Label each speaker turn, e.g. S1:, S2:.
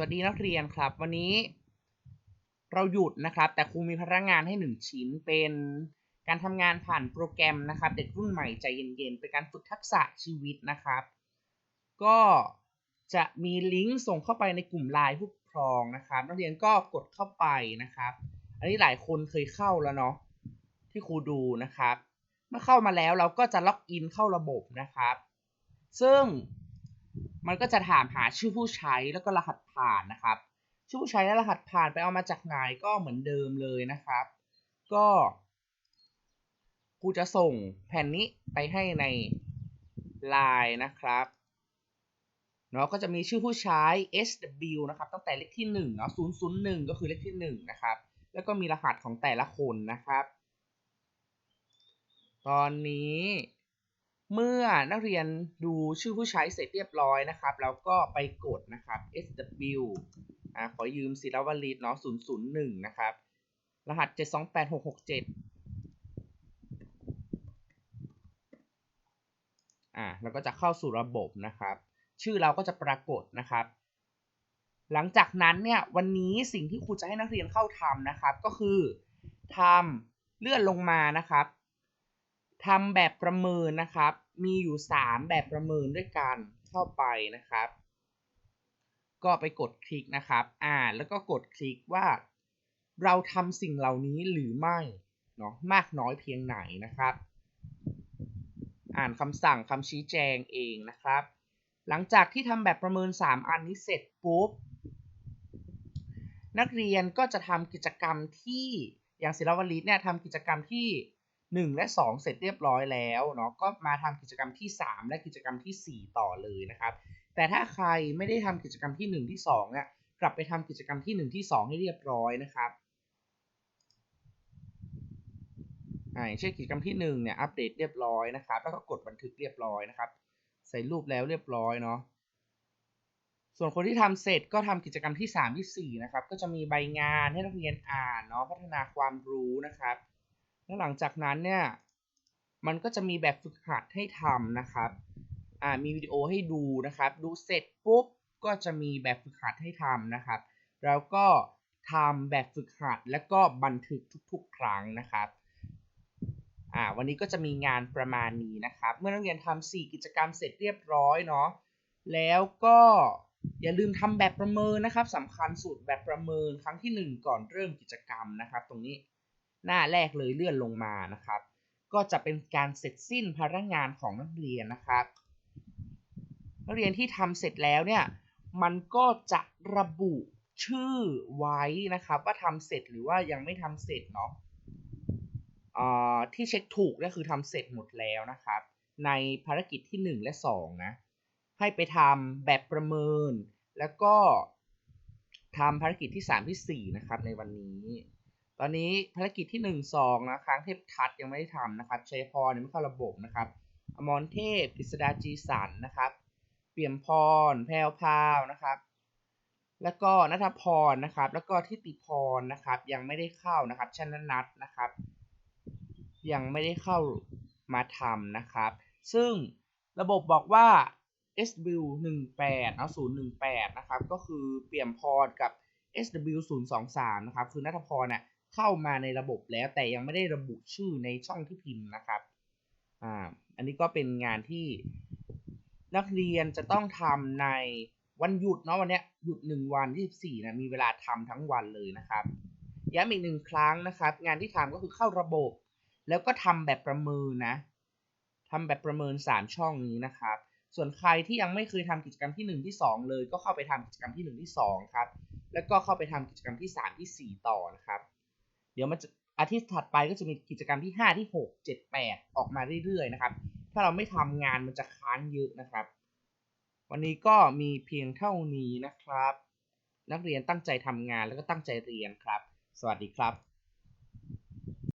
S1: วัสดีนักเรียนครับ วันนี้เราหยุดนะครับ แต่ครูมีพนักงานให้หนึ่งชิ้นเป็นการทำงานผ่านโปรแกรมนะครับ เด็กรุ่นใหม่ใจเย็นๆ เป็นการฝึกทักษะชีวิตนะครับ ก็จะมีลิงก์ส่งเข้าไปในกลุ่มไลน์ผู้ปกครองนะครับ นักเรียนก็กดเข้าไปนะครับ อันนี้หลายคนเคยเข้าแล้วเนาะที่ครูดูนะครับ เมื่อเข้ามาแล้วเราก็จะล็อกอินเข้าระบบนะครับ ซึ่ง มันก็จะถามหาชื่อผู้ใช้แล้วก็รหัสผ่านนะครับ ชื่อผู้ใช้และรหัสผ่านไปเอามาจากไหนก็เหมือนเดิมเลยนะครับ ก็ครูจะส่งแผ่นนี้ไปให้ใน Line นะครับเนาะก็จะมีชื่อผู้ใช้ SW นะครับ ตั้งแต่เลขที่1เนาะ001 ก็คือเลขที่1นะครับ แล้วก็มีรหัสของแต่ละคนนะครับ ตอนนี้ เมื่อนักเรียนดูชื่อผู้ใช้เสร็จเรียบร้อยนะครับ แล้วก็ไปกดนะครับ SW อ่าขอยืมศิลวลีเนาะ001 นะครับ รหัส 728667 อ่าแล้วก็จะเข้าสู่ระบบนะครับ ชื่อเราก็จะปรากฏนะครับ หลังจากนั้นเนี่ยวันนี้สิ่งที่ครูจะให้นักเรียนเข้าทำนะครับ ก็คือทำเลื่อนลงมานะครับ ทำแบบประเมินนะครับ มีอยู่ 3 แบบประเมินด้วยกันเข้าไปนะครับ ก็ไปกดคลิกนะครับ อ่านแล้วก็กดคลิกว่า เราทำสิ่งเหล่านี้หรือไม่เนาะมากน้อยเพียงไหนนะครับ อ่านคำสั่งคำชี้แจงเองนะครับ หลังจากที่ทำแบบประเมิน 3 อันนี้เสร็จปุ๊บ นักเรียนก็จะทำกิจกรรมที่อย่างศิลวลีเนี่ยทำกิจกรรมที่ 1 และ 2 เสร็จเรียบร้อยแล้วเนาะก็มาทำกิจกรรมที่ 3 และกิจกรรมที่ 4 ต่อเลยนะครับ แต่ถ้าใครไม่ได้ทำกิจกรรมที่ 1 ที่2เนี่ยกลับไปทำกิจกรรมที่ 1 ที่ 2 ให้เรียบร้อยนะครับอ่าเช่นกิจกรรมที่ 1 เนี่ยอัปเดตเรียบร้อยนะครับ แล้วก็กดบันทึกเรียบร้อยนะครับ ใส่รูปแล้วเรียบร้อยเนาะส่วนคนที่ทำเสร็จก็ทำกิจกรรมที่ 3 ที่ 4 นะครับ ก็จะมีใบงานให้นักเรียนอ่านเนาะพัฒนาความรู้นะครับ แล้วหลังจากนั้นเนี่ยมันก็จะมีแบบฝึกหัดให้ทำนะครับอ่ามีวิดีโอให้ดูนะครับ ดูเสร็จปุ๊บก็จะมีแบบฝึกหัดให้ทำนะครับ แล้วก็ทำแบบฝึกหัดแล้วก็บันทึกทุกๆ ครั้งนะครับอ่าวันนี้ก็จะมีงานประมาณนี้นะครับ เมื่อนักเรียนทำ4กิจกรรมเสร็จเรียบร้อยเนาะแล้วก็อย่าลืมทำแบบประเมินนะครับสำคัญสุดแบบประเมินครั้งที่ 1 ก่อนเริ่มกิจกรรมนะครับ ตรงนี้ หน้าแรกเลยเลื่อนลงมานะครับ ก็จะเป็นการเสร็จสิ้นภาระงานของนักเรียนนะครับ นักเรียนที่ทำเสร็จแล้วเนี่ยมันก็จะระบุชื่อไว้นะครับ ว่าทำเสร็จหรือว่ายังไม่ทำเสร็จเนาะที่เช็คถูกก็คือทำเสร็จหมดแล้วนะครับ ในภารกิจที่ 1 และ 2 นะ ให้ไปทำแบบประเมิน แล้วก็ทำภารกิจที่ 3 ที่ 4 นะครับในวันนี้ ตอนนี้ภารกิจที่ 1 2 นะค้างเทพทัศยังไม่ได้ทำนะครับชัยพรยังไม่เข้าระบบนะครับ อมรเทพกฤษดาจีสันนะครับ เปี่ยมพร แพรวพาวนะครับ แล้วก็นัทพรนะครับ แล้วก็ทิติพรนะครับ ยังไม่ได้เข้านะครับชนนัทนะครับ ยังไม่ได้เข้ามาทำนะครับ ซึ่งระบบบอกว่า SW 18เอา018 นะครับ ก็คือเปี่ยมพรกับ SW 023 นะครับ คือนัทพรเนี่ย เข้ามาในระบบแล้ว แต่ยังไม่ได้ระบุชื่อในช่องที่พิมพ์นะครับอ่าอันนี้ก็เป็นงานที่นักเรียนจะต้องทำในวันหยุดเนาะวันนี้หยุดหนึ่งวันที่14นะมีเวลาทำทั้งวันเลยนะครับย้ำอีกหนึ่งครั้งนะครับ งานที่ทำก็คือเข้าระบบ แล้วก็ทำแบบประเมินนะทำแบบประเมิน 3 ช่องนี้นะครับ ส่วนใครที่ยังไม่เคยทำกิจกรรมที่ 1 ที่ 2 เลย ก็เข้าไปทำกิจกรรมที่ 1 ที่ 2 ครับ แล้วก็เข้าไปทำกิจกรรมที่ 3 ที่ 4 ต่อนะครับ เดี๋ยวมันจะอาทิตย์ถัดไปก็จะมีกิจกรรมที่ 5 ที่ 6 7 8 ออกมาเรื่อยๆนะครับ ถ้าเราไม่ทำงานมันจะค้างเยอะนะครับ วันนี้ก็มีเพียงเท่านี้นะครับ นักเรียนตั้งใจทำงานแล้วก็ตั้งใจเรียนครับ สวัสดีครับ